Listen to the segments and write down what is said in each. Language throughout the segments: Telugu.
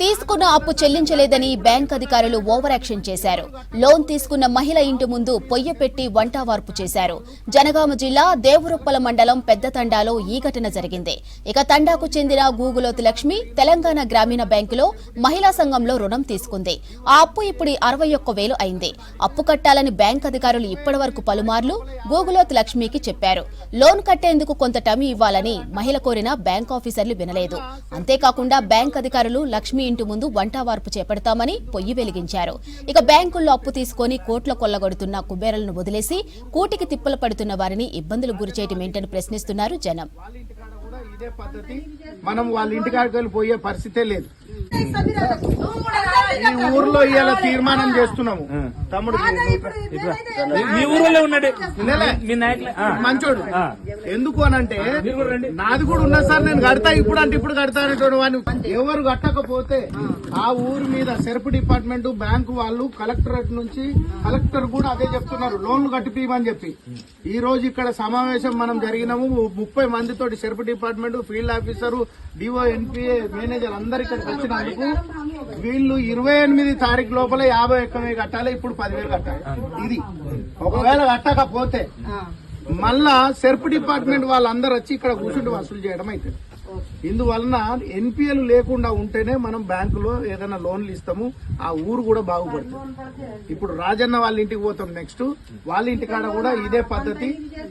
తీసుకున్న అప్పు చెల్లించలేదని బ్యాంక్ అధికారులు ఓవర్ యాక్షన్ చేశారు. లోన్ తీసుకున్న మహిళ ఇంటి ముందు పొయ్య పెట్టి వంట వార్పు చేశారు. జనగామ జిల్లా దేవరుప్పల మండలం పెద్ద తండాలో ఈ ఘటన జరిగింది. ఇక తండాకు చెందిన గూగులోతు లక్ష్మి తెలంగాణ గ్రామీణ బ్యాంకులో మహిళా సంఘంలో రుణం తీసుకుంది. ఆ అప్పు ఇప్పుడు అరవై ఒక్క వేలు అయింది. అప్పు కట్టాలని బ్యాంక్ అధికారులు ఇప్పటి వరకు పలుమార్లు గూగులోతు లక్ష్మికి చెప్పారు. లోన్ కట్టేందుకు కొంత టైం ఇవ్వాలని మహిళ కోరిన బ్యాంక్ ఆఫీసర్లు వినలేదు. అంతేకాకుండా బ్యాంక్ అధికారులు లక్ష్మి ఇంటి ముందు వంటావార్పు చేపడతామని పొయ్యి వెలిగించారు. ఇక బ్యాంకుల్లో అప్పు తీసుకొని కోట్ల కొల్లగొడుతున్న కుబేరలను వదిలేసి కూటికి తిప్పలు పడుతున్న వారిని ఇబ్బందులు గురిచేయటమేంటని ప్రశ్నిస్తున్నారు జనం. మనం వాళ్ళ ఇంటికాడికి వెళ్ళి పోయే పరిస్థితే లేదు. ఈ ఊర్లో ఇవాళ తీర్మానం చేస్తున్నాము. తమ్ముడు మీ- ఊరిలో? మీ నాయకులే. మంచోడు. ఎందుకు కూడా రండి. నాది కూడా ఉన్నా సార్ నేను కడతా ఇప్పుడు అంటే ఇప్పుడు కడతా అనేటువంటి వాడిని ఎవరు కట్టకపోతే ఆ. ఊరి మీద సెర్ప్ డిపార్ట్మెంట్ బ్యాంకు వాళ్ళు కలెక్టరేట్ నుంచి కలెక్టర్ కూడా అదే చెప్తున్నారు. లోన్లు కట్టిపీయమని చెప్పి. ఈ రోజు ఇక్కడ సమావేశం మనం జరిగినాము. ముప్పై మందితోటి SERP department field officer DO NPA manager అందరు ఇక్కడికి వచ్చినందుకు వీళ్ళు ఇరవై ఎనిమిది తారీఖు లోపల యాభై ఒక్క వేలు కట్టాలి ఇప్పుడు పదివేలు కట్టాలి. ఇది. ఒకవేళ కట్టకపోతే మళ్ళా సెర్ప్ డిపార్ట్మెంట్ వాళ్ళందరూ వచ్చి ఇక్కడ కూర్చుంటే వసూలు చేయడం అవుతుంది ఇందువలన ఎన్పిఎల్ లేకుండా ఉంటేనే మనం బ్యాంకులో ఏదైనా లోన్లు ఇస్తాము. ఆ ఊరు కూడా బాగుపడుతుంది. ఇప్పుడు రాజన్న వాళ్ళ ఇంటికి పోతాం నెక్స్ట్. వాళ్ళ ఇంటికాడ కూడా ఇదే పద్ధతి.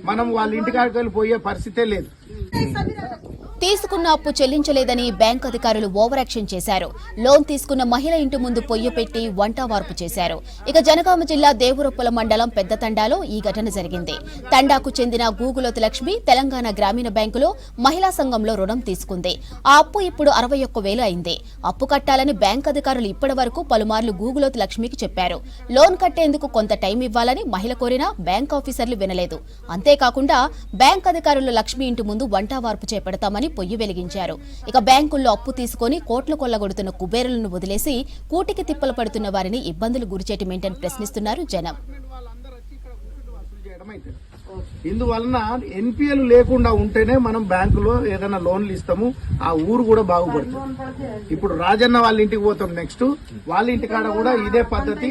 మనం వాళ్ళ ఇంటికాడకి వెళ్ళి పోయే పరిస్థితే లేదు. తీసుకున్న అప్పు చెల్లించలేదని బ్యాంక్ అధికారులు ఓవర్ యాక్షన్ చేశారు. లోన్ తీసుకున్న మహిళ ఇంటి ముందు పొయ్యి పెట్టి వంట వార్పు చేశారు. ఇక జనగామ జిల్లా దేవరొప్పల మండలం పెద్ద తండాలో ఈ ఘటన జరిగింది. తండాకు చెందిన గూగులోతు లక్ష్మి తెలంగాణ గ్రామీణ బ్యాంకులో మహిళా సంఘంలో రుణం తీసుకుంది. ఆ అప్పు ఇప్పుడు అరవై ఒక్క వేలు అయింది. అప్పు కట్టాలని బ్యాంక్ అధికారులు ఇప్పటి వరకు పలుమార్లు గూగులోతు లక్ష్మికి చెప్పారు. లోన్ కట్టేందుకు కొంత టైం ఇవ్వాలని మహిళ కోరినా బ్యాంక్ ఆఫీసర్లు వినలేదు. అంతేకాకుండా బ్యాంక్ అధికారులు లక్ష్మి ఇంటి ముందు వంట వార్పు చేపడతామని పొయ్యి వెలిగించారు. ఇక బ్యాంకుల్లో అప్పు తీసుకొని కోట్లు కొల్లగొడుతున్న కుబేరులను వదిలేసి కూటికి తిప్పలు పడుతున్న వారిని ఇబ్బందులు గురిచేయటమేంటని ప్రశ్నిస్తున్నారు జనం. ఇందువలన ఎన్పిఎల్ లేకుండా ఉంటేనే మనం బ్యాంకులో ఏదైనా లోన్లు ఇస్తాము. ఆ ఊరు కూడా బాగుపడుతుంది. ఇప్పుడు రాజన్న వాళ్ళ ఇంటికి పోతాం నెక్స్ట్ వాళ్ళ ఇంటికాడ కూడా ఇదే పద్ధతి.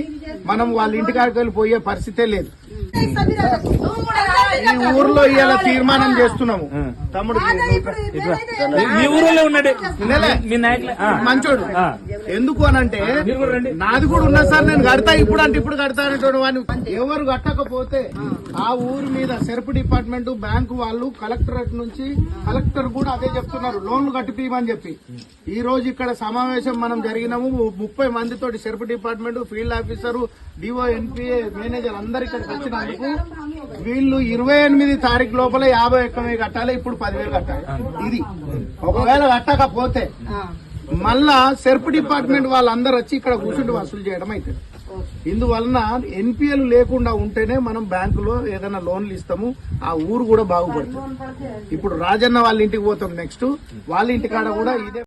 మనం వాళ్ళ ఇంటికాడికి వెళ్ళి పోయే పరిస్థితే లేదు. ఈ ఊర్లో ఇవాళ తీర్మానం చేస్తున్నాము. తమ్ముడు మీ- ఊరిలో? మీ నాయకులే. మంచోడు. ఎందుకు అనంటే నాది కూడా ఉన్నా సార్ నేను కడతా ఇప్పుడు అంటే ఇప్పుడు కడతా అనేటువంటి వాడిని. ఎవరు కట్టకపోతే ఆ ఊరి మీద సెర్ప్ డిపార్ట్మెంట్ బ్యాంకు వాళ్ళు కలెక్టరేట్ నుంచి కలెక్టర్ కూడా అదే చెప్తున్నారు. లోన్లు కట్టిపీయమని చెప్పి. ఈ రోజు ఇక్కడ సమావేశం మనం జరిగినాము. ముప్పై మందితోటి SERP department field officer DO NPA manager అందరు ఇక్కడికి వచ్చినందుకు వీళ్ళు ఇరవై ఎనిమిది తారీఖు లోపల యాభై ఒక్క వేలు కట్టాలి ఇప్పుడు పదివేలు కట్టాలి. ఇది. ఒకవేళ కట్టకపోతే మళ్ళా సెర్ప్ డిపార్ట్మెంట్ వాళ్ళందరూ వచ్చి ఇక్కడ కూర్చుండి వసూలు చేయడం అవుతుంది ఇందువలన ఎన్పిఎల్ లేకుండా ఉంటేనే మనం బ్యాంకులో ఏదైనా లోన్లు ఇస్తాము ఆ ఊరు కూడా బాగుపడుతుంది. ఇప్పుడు రాజన్న వాళ్ళ ఇంటికి పోతాం నెక్స్ట్ వాళ్ళ ఇంటికాడ కూడా ఇదే